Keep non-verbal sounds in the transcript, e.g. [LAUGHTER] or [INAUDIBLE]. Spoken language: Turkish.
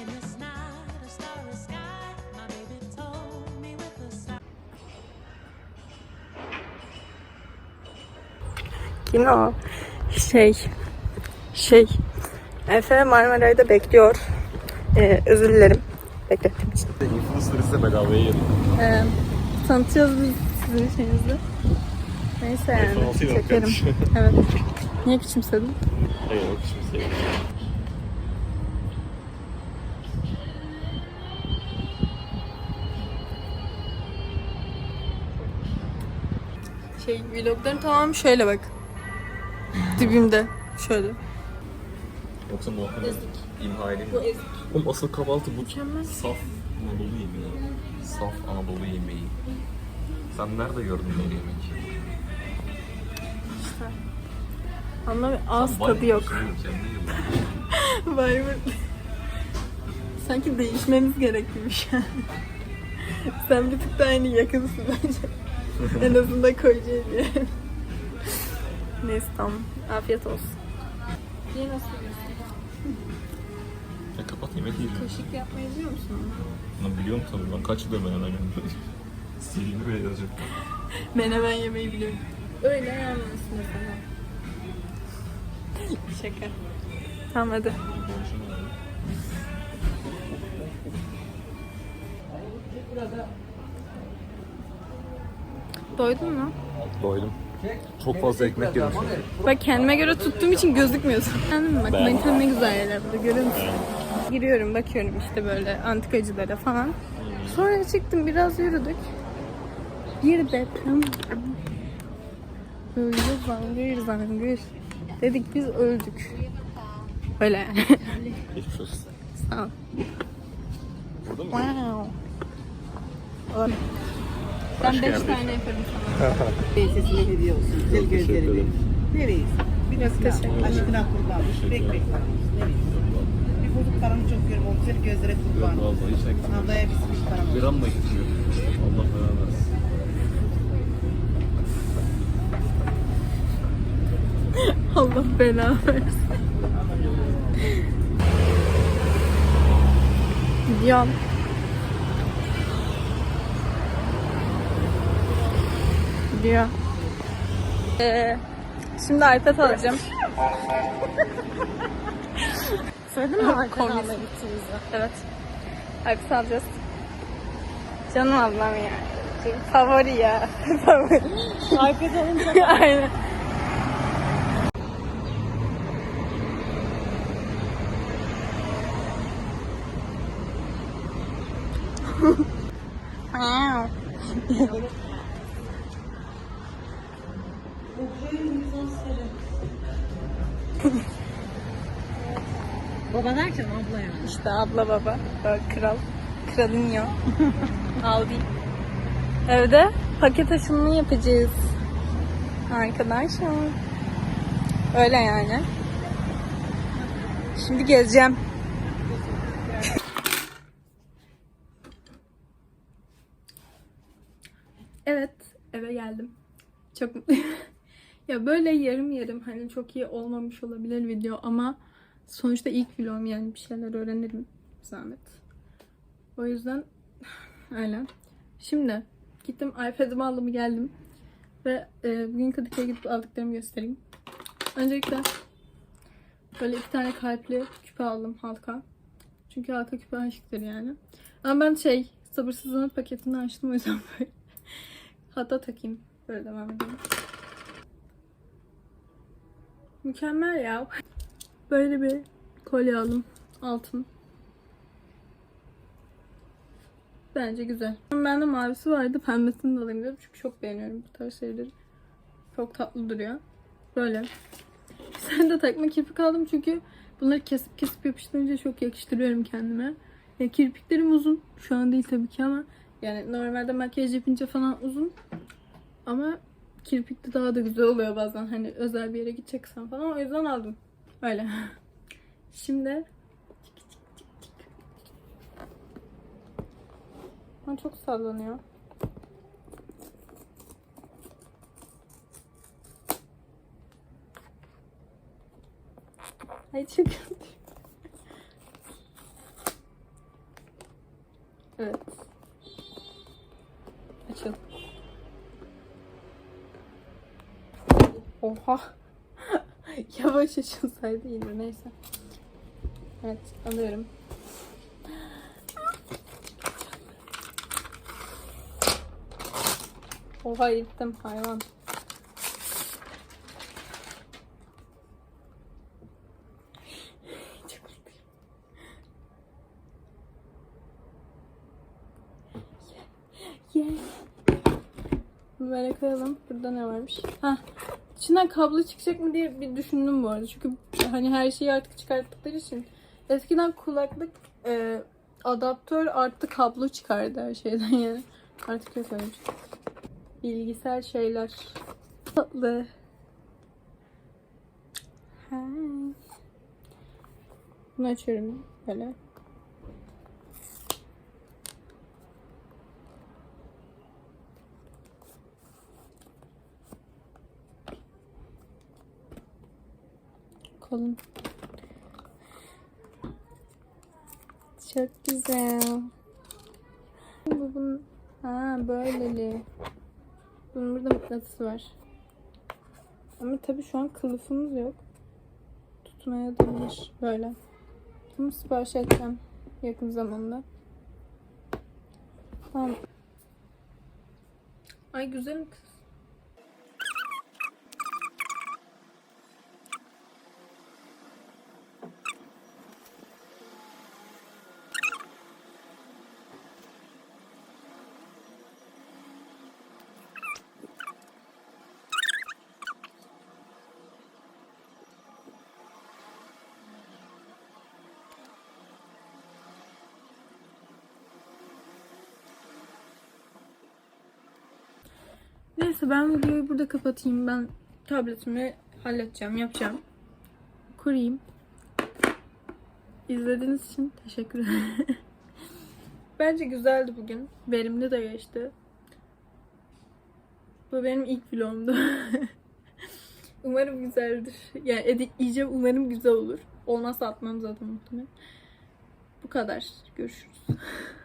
In this night of starry sky, my baby told me with a sigh. Yine o şey şey Efe Marmaray'da bekliyor. Ee, özür dilerim beklettiğim için. Influencer ise bedavaya yedik. Ee, tanıtıyoruz biz sizin şeyinizi. Neyse yani çekerim. evet. Niye küçümsedin? Hayır şimdi Şey vlogların tamamı şöyle bak. Dibimde. Şöyle. Yoksa muhakkak imha edeyim. Bu ezik. Oğlum asıl kahvaltı bu saf Anadolu yemeği. Saf Anadolu yemeği. Sen nerede gördün böyle yemek? Ama ağız tadı yok. [LAUGHS] Vay be. Sanki değişmemiz gerekmiş. [LAUGHS] Sen bir tık daha aynı yakınsın bence. [LAUGHS] en azından diye. Neyse tamam. Afiyet olsun. Niye nasıl Ya kapat yemek yiyeceğim. Kaşık yapmayı biliyor musun? Lan biliyorum tabii ben kaç yıldır ben hemen Silini bile yazacak. Menemen yemeyi biliyorum. Öyle yalnız mesela. Şaka. Tamam hadi. Doydun mu? Doydum. Çok fazla ekmek yedim. Bak kendime göre tuttuğum için gözükmüyorsun. [LAUGHS] Anladın mı? Bak Ben- ne güzel yerler burada görüyor musun? Giriyorum bakıyorum işte böyle antikacılara falan. Sonra çıktım biraz yürüdük. Bir deprem. Böyle zangır zangır. Dedik biz öldük. Öyle yani. Geçmiş olsun. Sağ ol. Burada mı? Wow. Ben beş yerde. tane yaparım sana. Teyzesine hediye olsun. Güzel Çok teşekkür gözleri ederim. Nereyiz? Bir teşekkür Aşkına kurban. Bek bek bakıyoruz. Nereyiz? Bir bozuk paramı çok görüyorum. O güzel gözlere Yok kurban. vallahi hiç ekmek. Ablaya bizim paramı. Gram da gitmiyor. Allah versin. [LAUGHS] Allah bela versin. Gidiyorum. Gidiyor. Ee, şimdi iPad alacağım. Söyledin mi iPad almaya gittiğimizi? Evet. iPad alacağız. Canım ablam ya. Favori ya. [LAUGHS] Favori. iPad alınca [LAUGHS] Aynen. [LAUGHS] Wow. [LAUGHS] Baba derken abla yani. İşte abla baba. Kral. Kralinyo. [LAUGHS] Aldi. Evde paket aşımını yapacağız. Arkadaşlar. Öyle yani. Şimdi gezeceğim. Evet, eve geldim. Çok mutluyum. Ya böyle yarım yarım hani çok iyi olmamış olabilir video ama sonuçta ilk vlogum yani bir şeyler öğrenirim zahmet. O yüzden [SIGHS] öyle. Şimdi gittim iPad'ımı aldım geldim ve e, bugün Kadıköy'e gidip aldıklarımı göstereyim. Öncelikle böyle iki tane kalpli küpe aldım halka. Çünkü halka küpe aşıktır yani. Ama ben şey sabırsızlanıp paketini açtım o yüzden böyle. [LAUGHS] Hatta takayım. Böyle devam edelim. Mükemmel ya. Böyle bir kolye aldım. Altın. Bence güzel. Bende mavisi vardı. Pembesini de alayım dedim. Çünkü çok beğeniyorum bu tarz şeyleri. Çok tatlı duruyor. Böyle. [LAUGHS] Sen de takma kirpik aldım çünkü bunları kesip kesip yapıştırınca çok yakıştırıyorum kendime. Ya kirpiklerim uzun. Şu an değil tabii ki ama yani normalde makyaj yapınca falan uzun. Ama kirpikli daha da güzel oluyor bazen. Hani özel bir yere gideceksen falan. O yüzden aldım. Öyle. [LAUGHS] Şimdi Ama çok sallanıyor. Ay çok kötü. Evet. Açıl. Oha. [LAUGHS] Yavaş açılsaydı iyiydi. Neyse. Evet alıyorum. Oha yıktım hayvan. Böyle koyalım. Burada ne varmış? Ha. İçinden kablo çıkacak mı diye bir düşündüm bu arada. Çünkü hani her şeyi artık çıkarttıkları için. Eskiden kulaklık e, adaptör artı kablo çıkardı her şeyden yani. Artık yok öyle şey. Bilgisayar şeyler. Tatlı. Hi. Bunu açıyorum böyle. Kolum. Çok güzel. Bu bunun... Ha böyleli. Bunun burada mıknatısı var. Ama tabii şu an kılıfımız yok. Tutmaya dayanır. Böyle. Bunu sipariş edeceğim yakın zamanda. Tamam. Ay güzel mi kız? Neyse ben videoyu burada kapatayım. Ben tabletimi halledeceğim, yapacağım. Kurayım. İzlediğiniz için teşekkür ederim. [LAUGHS] Bence güzeldi bugün. Verimli de geçti. Bu benim ilk vlogumdu. [LAUGHS] umarım güzeldir. Yani editleyeceğim umarım güzel olur. Olmazsa atmam zaten muhtemelen. Bu kadar. Görüşürüz. [LAUGHS]